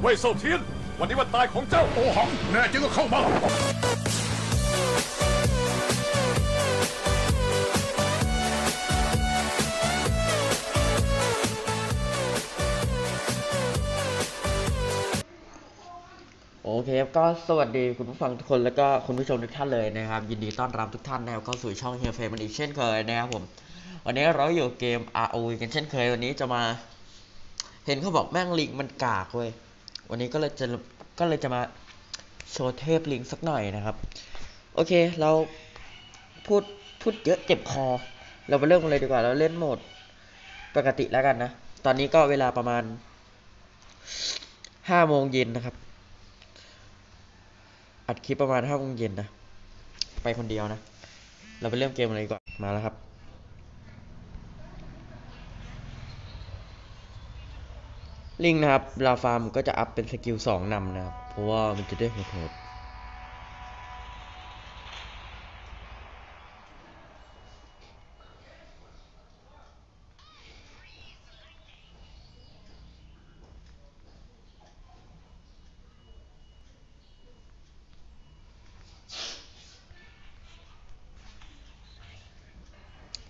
เว่ยเซาเทียน วันนี้วันตายของเจ้าโอหังแน่จริงก็เข้ามาโอเคครับก็สวัสดีคุณผู้ฟังทุกคนแล้วก็คุณผู้ชมทุกท่านเลยนะครับ ยินดีต้อนรับทุกท่านนะครับเข้าสู่ช่องเฮียเฟรมอีกเช่นเคยนะครับผม วันนี้เราอยู่เกม ROV กันเช่นเคยวันนี้จะมา เห็นเขาบอกแม่งลิงมันกากเว้ย วันนี้ก็เลยจะก็เลยจะมาโชว์เทพลิงสักหน่อยนะครับ โอเคเราพูดพูดเยอะเจ็บคอ เราไปเริ่มกันเลยดีกว่าเราเล่นโหมดปกติแล้วกันนะ ตอนนี้ก็เวลาประมาณห้าโมงเย็นนะครับ อัดคลิปประมาณห้าโมงเย็นนะ ไปคนเดียวนะ เราไปเริ่มเกมเลยดีกว่อนมาแล้วครับ ลิงนะครับลาฟาร์มก็จะอัพเป็นสกิลสองนำนะครับ เพราะว่ามันจะได้โหดๆ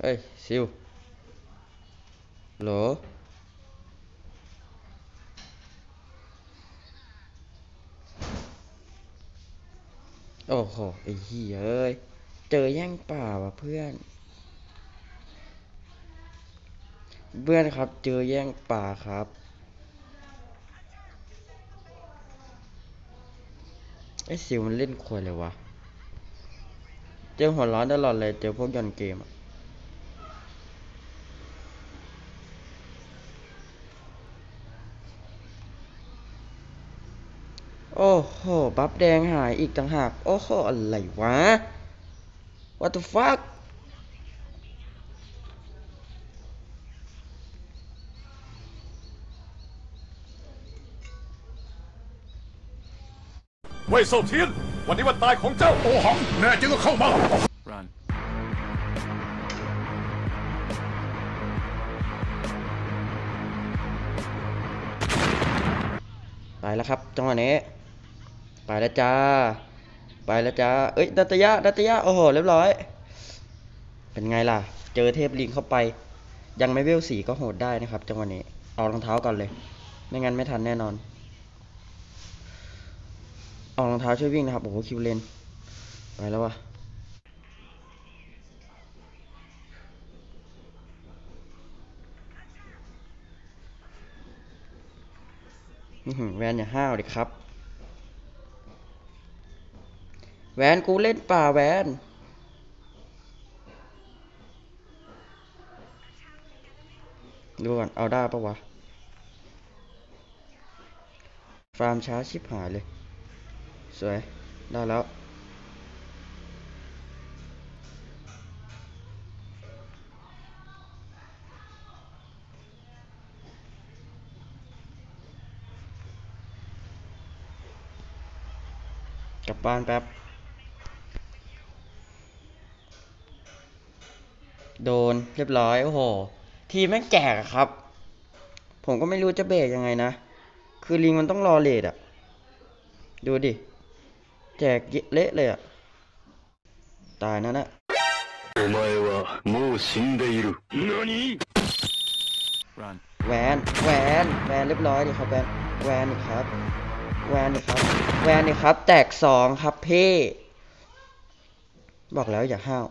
เฮ้ยซิวโหล โอ้โหไอ้เหี้ยเอ้ย เจอแย่งป่าว่ะเพื่อน เพื่อนครับ เจอแย่งป่าครับ ไอ้สิวมันเล่นควยเลยวะ เจอหัวร้อนตลอดเลย เจอพวกยอนเกมอะ โอ้โห บัฟแดงหายอีกต่างหาก โอ้โห อะไรวะ What the fuck เว่ยเซาเทียน วันนี้วันตายของเจ้าโอหัง แน่จริงก็เข้ามา Run. ไปแล้วครับจังหวะนี้ ไปแล้วจ้า ไปแล้วจ้า เอ้ยดัตยะดัตยะโอ้โหเรียบร้อย เป็นไงล่ะ เจอเทพลิงเข้าไป ยังไม่เวลสีก็โหดได้นะครับ จังหวะนี้ เอารองเท้าก่อนเลย ไม่งั้นไม่ทันแน่นอน เอารองเท้าช่วยวิ่งนะครับ โอ้โหคิวเลน ไปแล้ววะอื้อหือแวนอย่าห้าวดิครับ แหวนกูเล่นป่าแหวนดูก่อนเอาได้ปะวะ ฟาร์มช้าชิบหายเลย สวย ได้แล้ว กลับบ้านแป๊บ โดนเรียบร้อย โอ้โห ทีแม่งแจกครับ ผมก็ไม่รู้จะเบรกยังไงนะ คือลิงมันต้องรอเลดอะดูดิ แจกเละเลยอะตายนั่นนะแหวนแหวนแหวนเรียบร้อยดิครับแหวนแหวนอีกครับแหวนอีกครับแหวนอีกครับ แตกสองครับพี่ บอกแล้วอย่าห้าว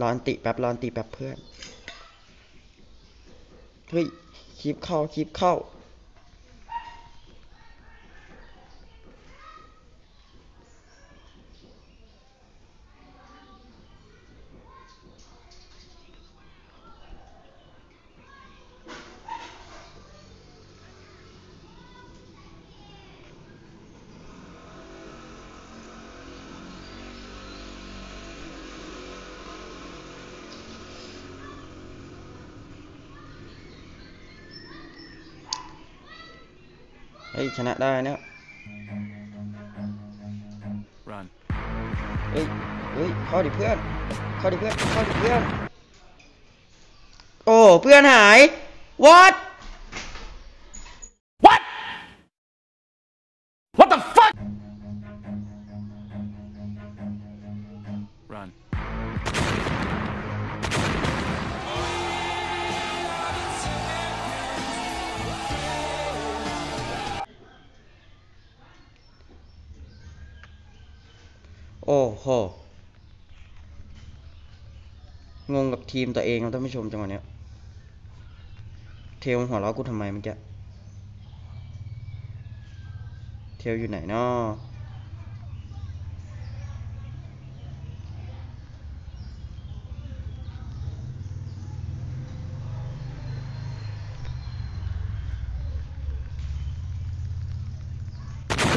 รอนติแป๊บรอนติแป๊บเพื่อน เฮ้ย คลิปเข้า คลิปเข้า เฮ้ยชนะได้เนี่ย Run. เฮ้ยเฮ้ยเข้าดิเพื่อนเข้าดิเพื่อนเข้าดิเพื่อน โอ้ เพื่อนหาย what โอ้โห งงกับทีมตัวเองครับท่านผู้ชมจังหวะเนี้ย เทลหัวเราะกูทำไมเมื่อกี้ เทลอยู่ไหนเนาะ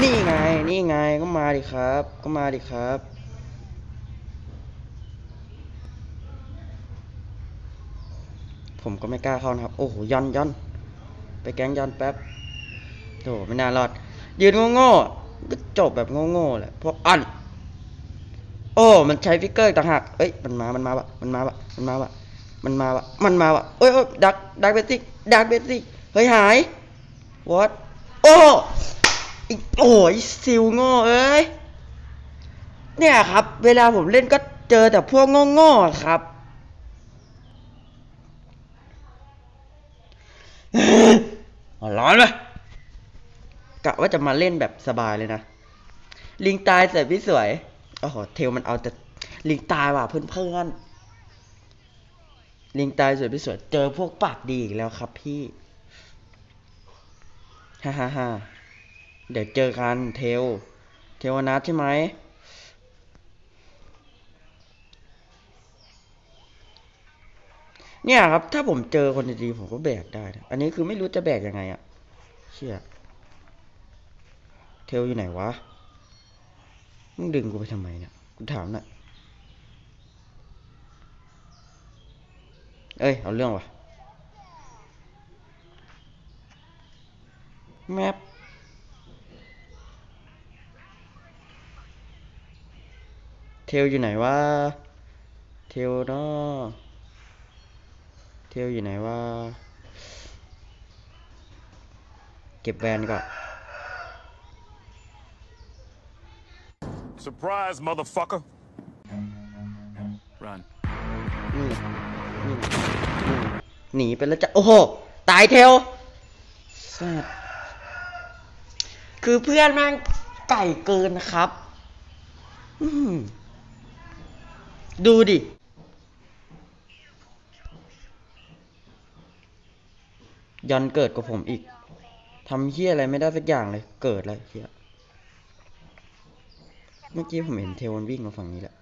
นี่ไง นี่ไง ก็มาดิครับ ก็มาดิครับ ผมก็ไม่กล้าเข้านะครับ โอ้โหยันยันไปแก๊งยันแป๊บโถไม่น่ารอด ยืนโง่ๆก็จบแบบโง่ๆแหละพวกอันโอ้ มันใช้ฟิกเกอร์ต่างหาก เอ้ย มันมา มันมาวะมันมาวะมันมาวะมันมาวะมันมาวะเอ้ยเอ้ยดักดักเบสิกดักเบสิกเฮ้ยหาย what โอ้ อีโอ้ยซิวโง่เอ้ย เนี่ยครับ เวลาผมเล่นก็เจอแต่พวกโง่ๆครับอ๋อร้อนเลยกะว่าจะมาเล่นแบบสบายเลยนะ ลิงตายเสร็จพี่สวย โอ้โห เทลมันเอาแต่ลิงตายว่ะเพื่อนเพื่อนๆ ลิงตายสวยพี่สวย เจอพวกปากดีอีกแล้วครับพี่ ฮ่าฮ่าฮ่า เดี๋ยวเจอกันเทล เทวนัทใช่ไหมเนี่ยครับ ถ้าผมเจอคนดีๆผมก็แบกได้ อันนี้คือไม่รู้จะแบกยังไงอะเชี่ยเทลอยู่ไหนวะ มึงดึงกูไปทำไมเนี่ย กูถามหน่อยเอ้ย เอาเรื่องวะแมปเท ลอยู่ไหนวะ เทลเนาะเที่ยวอยู่ไหนว่าเก็บแวนก่อน Surprise motherfucker Run. นี่นี่นี่หนีไปแล้วจ้ะโอ้โห ตายเทลสัตว์คือเพื่อนแม่งไก่เกินนะครับ อืม ดูดิ ยันเกิดกับผมอีก ทำเฮี้ยอะไรไม่ได้สักอย่างเลย เกิดแล้วเฮี้ย เมื่อกี้ผมเห็นเทลมันวิ่งมาฝั่งนี้แหละ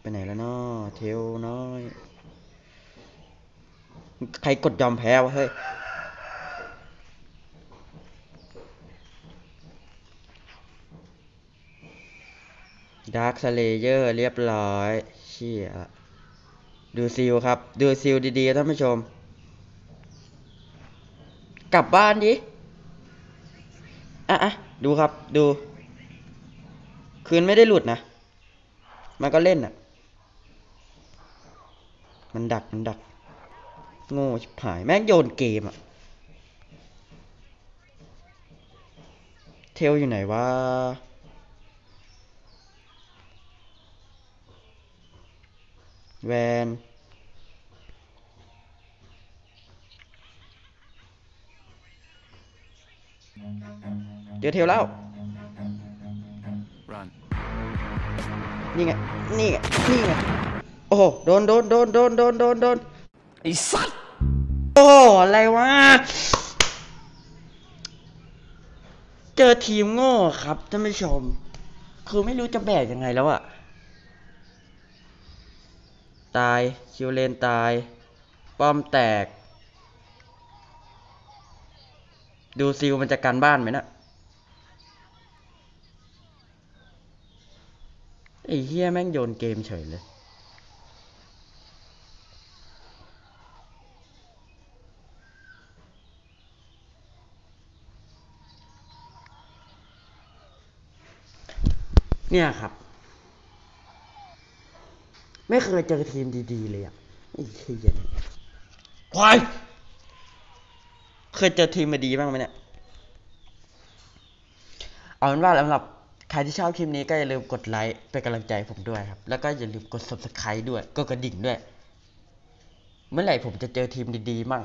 ไปไหนแล้วนาะเทลน้อย ใครกดยอมแพ้วะเฮ้ย ดาร์คสเลเยอร์เรียบร้อยเชี่ยดูซิลครับ ดูซิลดีๆท่านผู้ชม กลับบ้านดิ อะอะดูครับ ดู คืนไม่ได้หลุดนะ มันก็เล่นอะ มันดัก มันดัก โง่ชิบหาย แม่งโยนเกมอะ เทลอยู่ไหนวะ แวนเจอเทลแล้ว Run. นี่ไง นี่ไง นี่ไง โอ้โหโดน โดน โดน โดน โดน โดน โดน ไอ้สัตว์ โอ้โหอะไรวะ เจอทีมโง่ครับท่านผู้ชม คือไม่รู้จะแบกยังไงแล้วอะ ตาย คิวเลนตาย ป้อมแตก ดูซิลมันจะกันบ้านไหมนะไอ้เฮียแม่งโยนเกมเฉยเลยเนี่ยครับ ไม่เคยเจอทีมดีๆเลยอะไอ้เฮียนควายเคยเจอทีมมาดีบ้างไหมเนี่ย เอาเป็นว่าสำหรับใครที่ชอบคลิปนี้ก็อย่าลืมกดไลค์เป็นกำลังใจผมด้วยครับ แล้วก็อย่าลืมกด subscribe ด้วยกดกระดิ่งด้วย เมื่อไหร่ผมจะเจอทีมดีๆมั่ง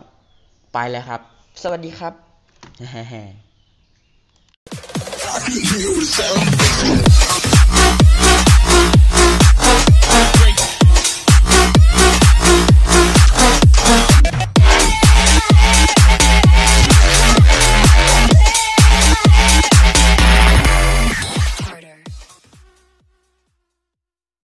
ไปแล้วครับ สวัสดีครับแฮ่